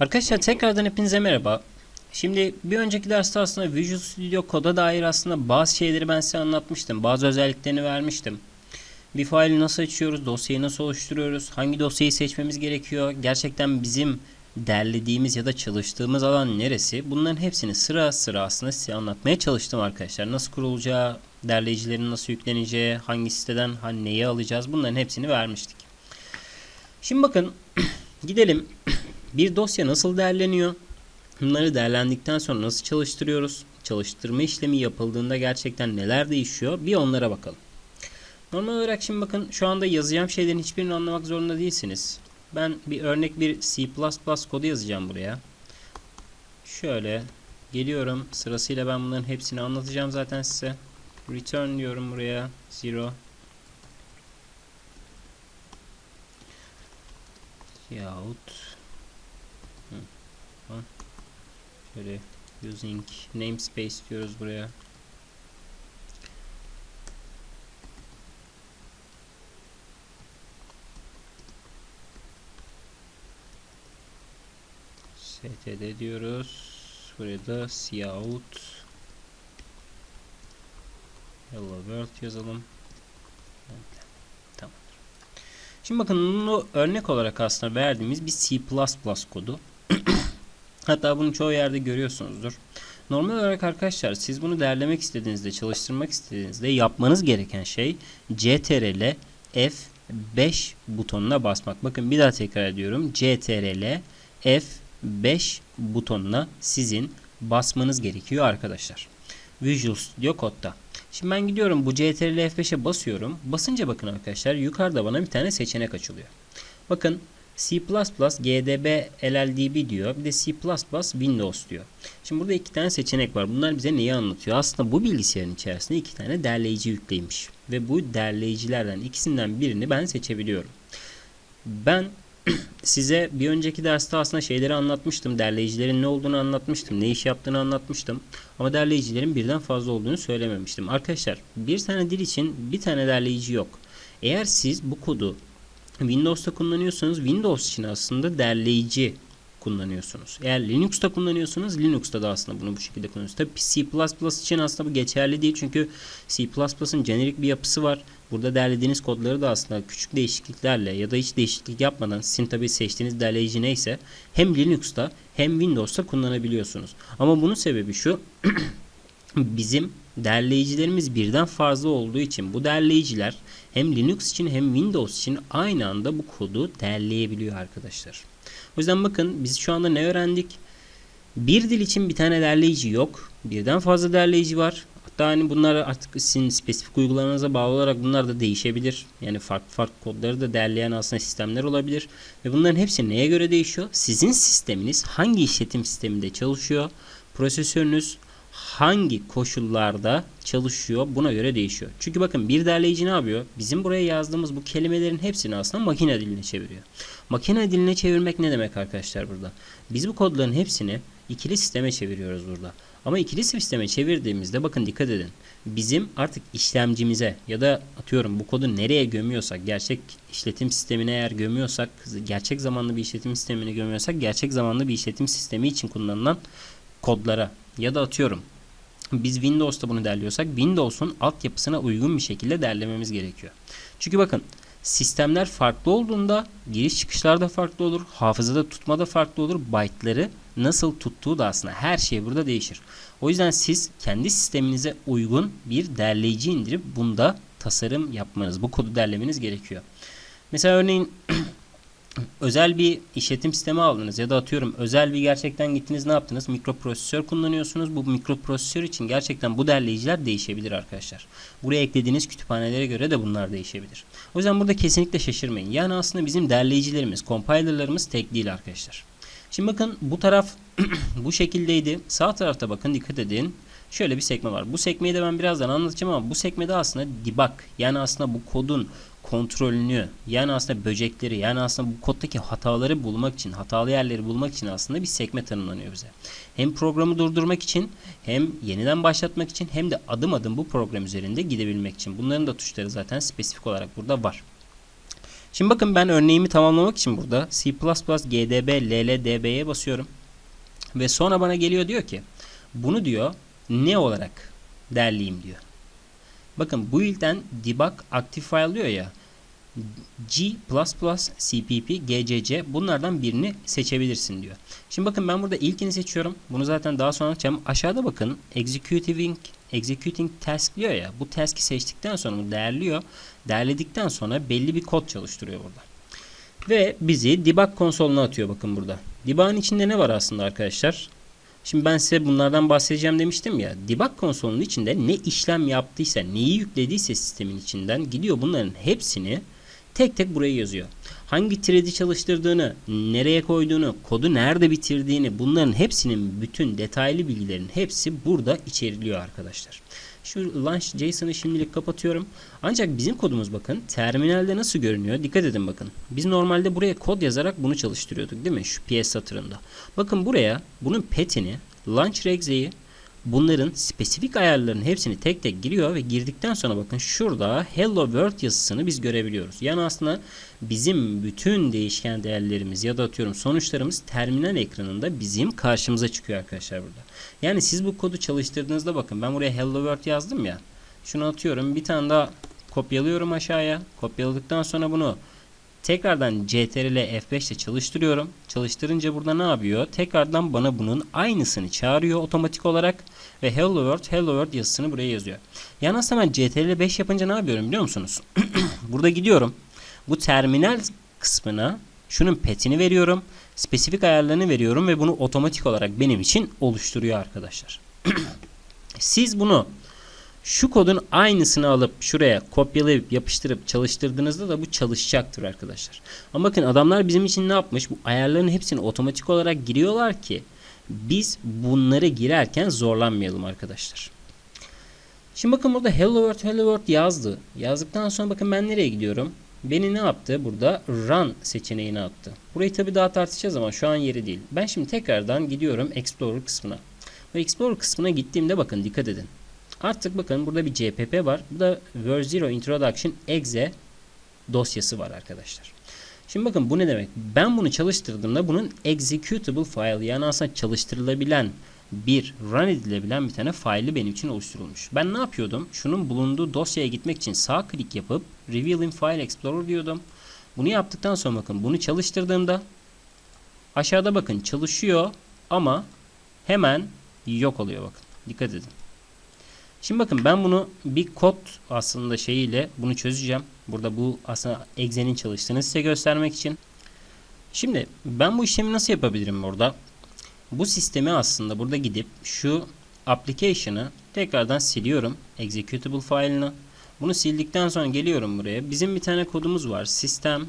Arkadaşlar tekrardan hepinize merhaba. Şimdi bir önceki derste aslında Visual Studio Code'a dair aslında bazı şeyleri ben size anlatmıştım. Bazı özelliklerini vermiştim. Bir faili nasıl açıyoruz, dosyayı nasıl oluşturuyoruz, hangi dosyayı seçmemiz gerekiyor, gerçekten bizim derlediğimiz ya da çalıştığımız alan neresi? Bunların hepsini sıra sıra aslında size anlatmaya çalıştım arkadaşlar. Nasıl kurulacağı, derleyicilerin nasıl yükleneceği, hangi siteden hani neyi alacağız bunların hepsini vermiştik. Şimdi bakın gidelim bir dosya nasıl değerleniyor? Bunları değerlendikten sonra nasıl çalıştırıyoruz? Çalıştırma işlemi yapıldığında gerçekten neler değişiyor? Bir onlara bakalım. Normal olarak şimdi bakın şu anda yazacağım şeylerin hiçbirini anlamak zorunda değilsiniz. Ben bir örnek bir C++ kodu yazacağım buraya. Şöyle geliyorum sırasıyla ben bunların hepsini anlatacağım zaten size. Return diyorum buraya. Zero. Yahut tamam. Şöyle using namespace diyoruz buraya. std diyoruz. Buraya da cout hello world yazalım. Şimdi bakın bunu örnek olarak aslında verdiğimiz bir C++ kodu. Hatta bunu çoğu yerde görüyorsunuzdur. Normal olarak arkadaşlar siz bunu derlemek istediğinizde, çalıştırmak istediğinizde yapmanız gereken şey CTRL F5 butonuna basmak. Bakın bir daha tekrar ediyorum. CTRL F5 butonuna sizin basmanız gerekiyor arkadaşlar. Visual Studio Code'da. Şimdi ben gidiyorum bu CTRL F5'e basıyorum. Basınca bakın arkadaşlar yukarıda bana bir tane seçenek açılıyor. Bakın C++ GDB LLDB diyor. Bir de C++ Windows diyor. Şimdi burada iki tane seçenek var. Bunlar bize neyi anlatıyor? Aslında bu bilgisayarın içerisinde iki tane derleyici yükleymiş. Ve bu derleyicilerden ikisinden birini ben seçebiliyorum. Ben size bir önceki derste aslında şeyleri anlatmıştım. Derleyicilerin ne olduğunu anlatmıştım. Ne iş yaptığını anlatmıştım. Ama derleyicilerin birden fazla olduğunu söylememiştim. Arkadaşlar bir tane dil için bir tane derleyici yok. Eğer siz bu kodu Windows'ta kullanıyorsanız Windows için aslında derleyici kullanıyorsunuz. Eğer Linux'ta kullanıyorsanız Linux'ta da aslında bunu bu şekilde kullanıyorsunuz. Tabii C++ için aslında bu geçerli değil çünkü C++'ın jenerik bir yapısı var. Burada derlediğiniz kodları da aslında küçük değişikliklerle ya da hiç değişiklik yapmadan sizin tabii seçtiğiniz derleyici neyse hem Linux'ta hem Windows'ta kullanabiliyorsunuz. Ama bunun sebebi şu bizim derleyicilerimiz birden fazla olduğu için bu derleyiciler hem Linux için hem Windows için aynı anda bu kodu derleyebiliyor arkadaşlar. O yüzden bakın biz şu anda ne öğrendik? Bir dil için bir tane derleyici yok. Birden fazla derleyici var. Hatta hani bunlar artık sizin spesifik uygulamanıza bağlı olarak bunlar da değişebilir. Yani farklı farklı kodları da derleyen aslında sistemler olabilir. Ve bunların hepsi neye göre değişiyor? Sizin sisteminiz hangi işletim sisteminde çalışıyor? Prosesörünüz hangi koşullarda çalışıyor buna göre değişiyor. Çünkü bakın bir derleyici ne yapıyor? Bizim buraya yazdığımız bu kelimelerin hepsini aslında makine diline çeviriyor. Makine diline çevirmek ne demek arkadaşlar burada? Biz bu kodların hepsini ikili sisteme çeviriyoruz burada. Ama ikili sisteme çevirdiğimizde bakın dikkat edin. Bizim artık işlemcimize ya da atıyorum bu kodu nereye gömüyorsak gerçek işletim sistemine eğer gömüyorsak gerçek zamanlı bir işletim sistemine gömüyorsak gerçek zamanlı bir işletim sistemi için kullanılan kodlara ya da atıyorum biz Windows'ta bunu derliyorsak Windows'un altyapısına uygun bir şekilde derlememiz gerekiyor. Çünkü bakın sistemler farklı olduğunda giriş çıkışlar da farklı olur. Hafızada tutma da farklı olur. Byte'ları nasıl tuttuğu da aslında her şey burada değişir. O yüzden siz kendi sisteminize uygun bir derleyici indirip bunda tasarım yapmanız, bu kodu derlemeniz gerekiyor. Mesela örneğin özel bir işletim sistemi aldınız ya da atıyorum özel bir gerçekten gittiniz ne yaptınız? Mikroprosesör kullanıyorsunuz. Bu mikroprosesör için gerçekten bu derleyiciler değişebilir arkadaşlar. Buraya eklediğiniz kütüphanelere göre de bunlar değişebilir. O yüzden burada kesinlikle şaşırmayın. Yani aslında bizim derleyicilerimiz, compilerlarımız tek değil arkadaşlar. Şimdi bakın bu taraf bu şekildeydi. Sağ tarafta bakın dikkat edin. Şöyle bir sekme var. Bu sekmeyi de ben birazdan anlatacağım ama bu sekmede aslında debug yani aslında bu kodun kontrolünü yani aslında böcekleri yani aslında bu koddaki hataları bulmak için hatalı yerleri bulmak için aslında bir sekme tanımlanıyor bize. Hem programı durdurmak için hem yeniden başlatmak için hem de adım adım bu program üzerinde gidebilmek için. Bunların da tuşları zaten spesifik olarak burada var. Şimdi bakın ben örneğimi tamamlamak için burada C++ GDB LLDB'ye basıyorum. Ve sonra bana geliyor diyor ki bunu diyor ne olarak derleyeyim diyor. Bakın bu ilden debug active file ya G++, CPP, GCC bunlardan birini seçebilirsin diyor. Şimdi bakın ben burada ilkini seçiyorum. Bunu zaten daha sonra açacağım. Aşağıda bakın executing executing task diyor ya. Bu task'i seçtikten sonra bu değerliyor. Değerledikten sonra belli bir kod çalıştırıyor burada. Ve bizi debug konsoluna atıyor bakın burada. Debug'ın içinde ne var aslında arkadaşlar? Şimdi ben size bunlardan bahsedeceğim demiştim ya. Debug konsolunun içinde ne işlem yaptıysa, neyi yüklediyse sistemin içinden gidiyor bunların hepsini tek tek buraya yazıyor. Hangi thread'i çalıştırdığını, nereye koyduğunu, kodu nerede bitirdiğini bunların hepsinin bütün detaylı bilgilerin hepsi burada içeriliyor arkadaşlar. Şu launch JSON'ı şimdilik kapatıyorum. Ancak bizim kodumuz bakın terminalde nasıl görünüyor? Dikkat edin bakın. Biz normalde buraya kod yazarak bunu çalıştırıyorduk değil mi? Şu PS satırında. Bakın buraya bunun petini, launch regze'yi bunların spesifik ayarlarının hepsini tek tek giriyor ve girdikten sonra bakın şurada hello world yazısını biz görebiliyoruz. Yani aslında bizim bütün değişken değerlerimiz ya da atıyorum sonuçlarımız terminal ekranında bizim karşımıza çıkıyor arkadaşlar burada. Yani siz bu kodu çalıştırdığınızda bakın ben buraya hello world yazdım ya. Şunu atıyorum bir tane daha kopyalıyorum aşağıya. Kopyaladıktan sonra bunu Tekrardan CTRL F5 ile çalıştırıyorum. Çalıştırınca burada ne yapıyor? Tekrardan bana bunun aynısını çağırıyor otomatik olarak ve Hello World, Hello World yazısını buraya yazıyor. Yani aslında ben CTRL 5 yapınca ne yapıyorum biliyor musunuz? burada gidiyorum. Bu terminal kısmına şunun petini veriyorum. Spesifik ayarlarını veriyorum ve bunu otomatik olarak benim için oluşturuyor arkadaşlar. Siz bunu şu kodun aynısını alıp şuraya kopyalayıp yapıştırıp çalıştırdığınızda da bu çalışacaktır arkadaşlar. Ama bakın adamlar bizim için ne yapmış? Bu ayarların hepsini otomatik olarak giriyorlar ki biz bunları girerken zorlanmayalım arkadaşlar. Şimdi bakın burada hello world hello world yazdı. Yazdıktan sonra bakın ben nereye gidiyorum? Beni ne yaptı? Burada run seçeneğini attı. Burayı tabi daha tartışacağız ama şu an yeri değil. Ben şimdi tekrardan gidiyorum Explorer kısmına. Ve Explorer kısmına gittiğimde bakın dikkat edin. Artık bakın burada bir CPP var. Bu da Ver Zero Introduction Exe dosyası var arkadaşlar. Şimdi bakın bu ne demek? Ben bunu çalıştırdığımda bunun executable file yani aslında çalıştırılabilen bir run edilebilen bir tane faili benim için oluşturulmuş. Ben ne yapıyordum? Şunun bulunduğu dosyaya gitmek için sağ klik yapıp Reveal in File Explorer diyordum. Bunu yaptıktan sonra bakın bunu çalıştırdığımda aşağıda bakın çalışıyor ama hemen yok oluyor bakın. Dikkat edin. Şimdi bakın ben bunu bir kod aslında şeyiyle bunu çözeceğim. Burada bu aslında Exe'nin çalıştığını size göstermek için. Şimdi ben bu işlemi nasıl yapabilirim burada? Bu sistemi aslında burada gidip şu application'ı tekrardan siliyorum. Executable file'ını. Bunu sildikten sonra geliyorum buraya. Bizim bir tane kodumuz var. Sistem.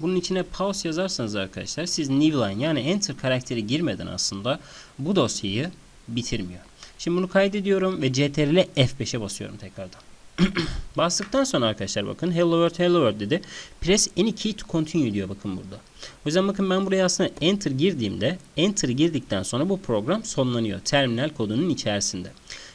Bunun içine pause yazarsanız arkadaşlar siz new line yani enter karakteri girmeden aslında bu dosyayı bitirmiyor. Şimdi bunu kaydediyorum ve CTRL F5'e basıyorum tekrardan. Bastıktan sonra arkadaşlar bakın hello world hello world dedi. Press any key to continue diyor bakın burada. O yüzden bakın ben buraya aslında enter girdiğimde enter girdikten sonra bu program sonlanıyor. Terminal kodunun içerisinde.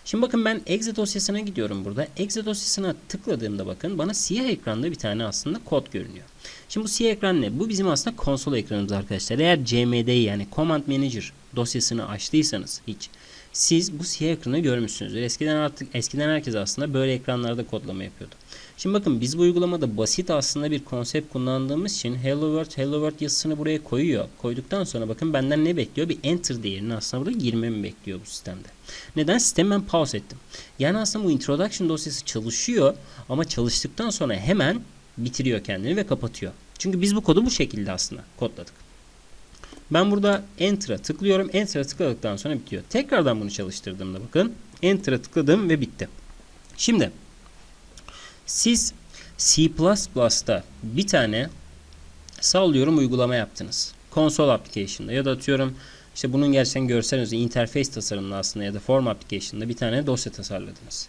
Şimdi bakın ben exe dosyasına gidiyorum burada. Exe dosyasına tıkladığımda bakın bana siyah ekranda bir tane aslında kod görünüyor. Şimdi bu siyah ekran ne? Bu bizim aslında konsol ekranımız arkadaşlar. Eğer CMD yani Command Manager dosyasını açtıysanız hiç siz bu siyah ekranı görmüşsünüzdür. Eskiden artık eskiden herkes aslında böyle ekranlarda kodlama yapıyordu. Şimdi bakın biz bu uygulamada basit aslında bir konsept kullandığımız için Hello World Hello World yazısını buraya koyuyor. Koyduktan sonra bakın benden ne bekliyor? Bir enter değerini aslında burada girmemi bekliyor bu sistemde. Neden? Sistemi ben pause ettim. Yani aslında bu introduction dosyası çalışıyor ama çalıştıktan sonra hemen bitiriyor kendini ve kapatıyor. Çünkü biz bu kodu bu şekilde aslında kodladık. Ben burada Enter'a tıklıyorum. Enter'a tıkladıktan sonra bitiyor. Tekrardan bunu çalıştırdığımda bakın. Enter'a tıkladım ve bitti. Şimdi siz C++'da bir tane sallıyorum uygulama yaptınız. Konsol application'da ya da atıyorum işte bunun gerçekten görsel interface tasarımında aslında ya da form application'da bir tane dosya tasarladınız.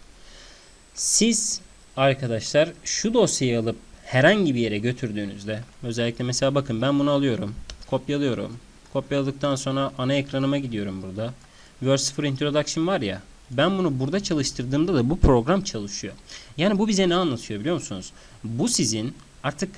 Siz arkadaşlar şu dosyayı alıp herhangi bir yere götürdüğünüzde özellikle mesela bakın ben bunu alıyorum kopyalıyorum Kopyaladıktan sonra ana ekranıma gidiyorum burada. Verse 0 Introduction var ya. Ben bunu burada çalıştırdığımda da bu program çalışıyor. Yani bu bize ne anlatıyor biliyor musunuz? Bu sizin artık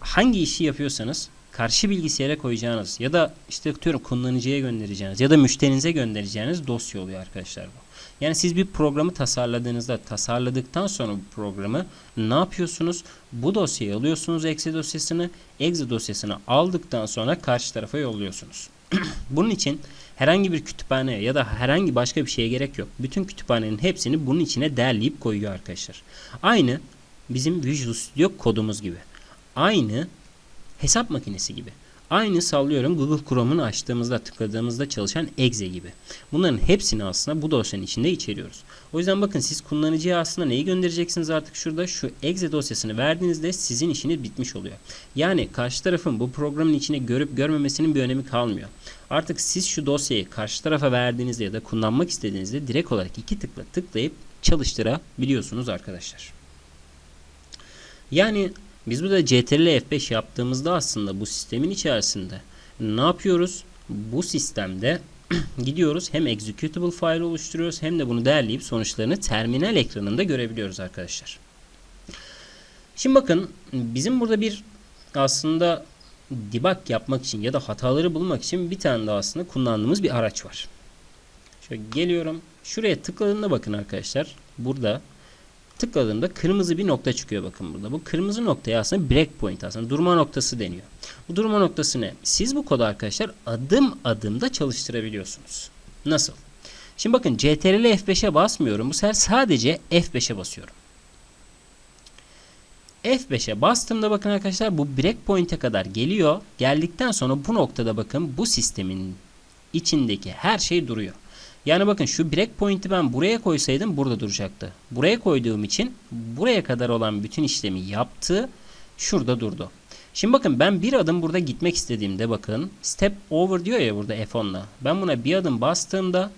hangi işi yapıyorsanız karşı bilgisayara koyacağınız ya da işte atıyorum kullanıcıya göndereceğiniz ya da müşterinize göndereceğiniz dosya oluyor arkadaşlar bu. Yani siz bir programı tasarladığınızda tasarladıktan sonra bu programı ne yapıyorsunuz? Bu dosyayı alıyorsunuz exe dosyasını. Exe dosyasını aldıktan sonra karşı tarafa yolluyorsunuz. Bunun için herhangi bir kütüphaneye ya da herhangi başka bir şeye gerek yok. Bütün kütüphanenin hepsini bunun içine derleyip koyuyor arkadaşlar. Aynı bizim Visual Studio kodumuz gibi. Aynı hesap makinesi gibi. Aynı sallıyorum Google Chrome'unu açtığımızda tıkladığımızda çalışan exe gibi. Bunların hepsini aslında bu dosyanın içinde içeriyoruz. O yüzden bakın siz kullanıcıya aslında neyi göndereceksiniz artık şurada şu exe dosyasını verdiğinizde sizin işiniz bitmiş oluyor. Yani karşı tarafın bu programın içine görüp görmemesinin bir önemi kalmıyor. Artık siz şu dosyayı karşı tarafa verdiğinizde ya da kullanmak istediğinizde direkt olarak iki tıkla tıklayıp çalıştırabiliyorsunuz arkadaşlar. Yani biz burada CTRL F5 yaptığımızda aslında bu sistemin içerisinde ne yapıyoruz? Bu sistemde gidiyoruz hem executable file oluşturuyoruz hem de bunu derleyip sonuçlarını terminal ekranında görebiliyoruz arkadaşlar. Şimdi bakın bizim burada bir aslında debug yapmak için ya da hataları bulmak için bir tane daha aslında kullandığımız bir araç var. Şöyle geliyorum. Şuraya tıkladığımda bakın arkadaşlar. Burada tıkladığımda kırmızı bir nokta çıkıyor bakın burada. Bu kırmızı noktaya aslında breakpoint aslında durma noktası deniyor. Bu durma noktası ne? Siz bu kodu arkadaşlar adım adım da çalıştırabiliyorsunuz. Nasıl? Şimdi bakın CTRL F5'e basmıyorum. Bu sefer sadece F5'e basıyorum. F5'e bastığımda bakın arkadaşlar bu breakpoint'e kadar geliyor. Geldikten sonra bu noktada bakın bu sistemin içindeki her şey duruyor. Yani bakın şu breakpoint'i ben buraya koysaydım burada duracaktı. Buraya koyduğum için buraya kadar olan bütün işlemi yaptı. Şurada durdu. Şimdi bakın ben bir adım burada gitmek istediğimde bakın step over diyor ya burada F10'la. Ben buna bir adım bastığımda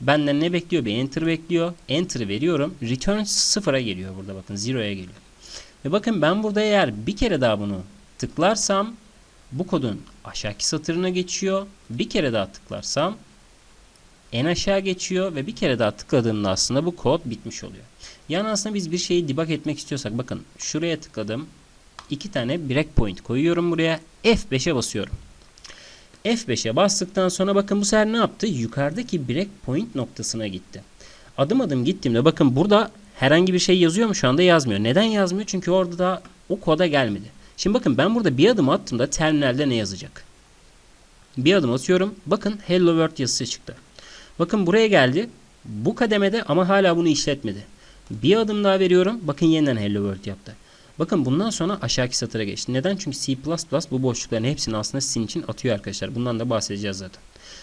benden ne bekliyor? Bir enter bekliyor. Enter veriyorum. Return sıfıra geliyor burada bakın zero'ya geliyor. Ve bakın ben burada eğer bir kere daha bunu tıklarsam bu kodun aşağıki satırına geçiyor. Bir kere daha tıklarsam en aşağı geçiyor ve bir kere daha tıkladığımda aslında bu kod bitmiş oluyor. Yani aslında biz bir şeyi debug etmek istiyorsak bakın şuraya tıkladım. iki tane breakpoint koyuyorum buraya. F5'e basıyorum. F5'e bastıktan sonra bakın bu sefer ne yaptı? Yukarıdaki breakpoint noktasına gitti. Adım adım gittiğimde bakın burada herhangi bir şey yazıyor mu? Şu anda yazmıyor. Neden yazmıyor? Çünkü orada da o koda gelmedi. Şimdi bakın ben burada bir adım attığımda terminalde ne yazacak? Bir adım atıyorum. Bakın Hello World yazısı çıktı. Bakın buraya geldi. Bu kademede ama hala bunu işletmedi. Bir adım daha veriyorum. Bakın yeniden Hello World yaptı. Bakın bundan sonra aşağıki satıra geçti. Neden? Çünkü C++ bu boşlukların hepsini aslında sizin için atıyor arkadaşlar. Bundan da bahsedeceğiz zaten.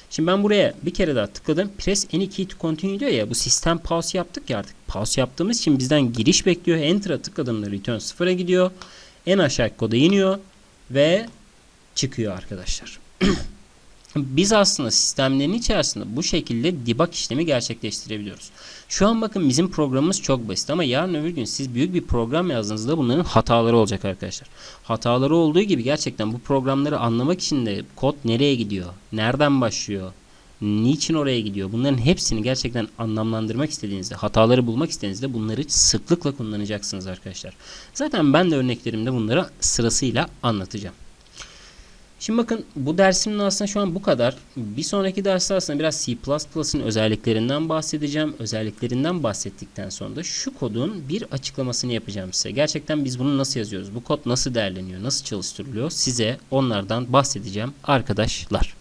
Şimdi ben buraya bir kere daha tıkladım. Press any key to continue diyor ya. Bu sistem pause yaptık ya artık. Pause yaptığımız için bizden giriş bekliyor. Enter'a tıkladığımda return sıfıra gidiyor. En aşağı koda iniyor. Ve çıkıyor arkadaşlar. Biz aslında sistemlerin içerisinde bu şekilde debug işlemi gerçekleştirebiliyoruz. Şu an bakın bizim programımız çok basit ama yarın öbür gün siz büyük bir program yazdığınızda bunların hataları olacak arkadaşlar. Hataları olduğu gibi gerçekten bu programları anlamak için de kod nereye gidiyor, nereden başlıyor, niçin oraya gidiyor bunların hepsini gerçekten anlamlandırmak istediğinizde, hataları bulmak istediğinizde bunları sıklıkla kullanacaksınız arkadaşlar. Zaten ben de örneklerimde bunları sırasıyla anlatacağım. Şimdi bakın bu dersimin aslında şu an bu kadar. Bir sonraki derste aslında biraz C++'ın özelliklerinden bahsedeceğim. Özelliklerinden bahsettikten sonra da şu kodun bir açıklamasını yapacağım size. Gerçekten biz bunu nasıl yazıyoruz? Bu kod nasıl değerleniyor? Nasıl çalıştırılıyor? Size onlardan bahsedeceğim arkadaşlar.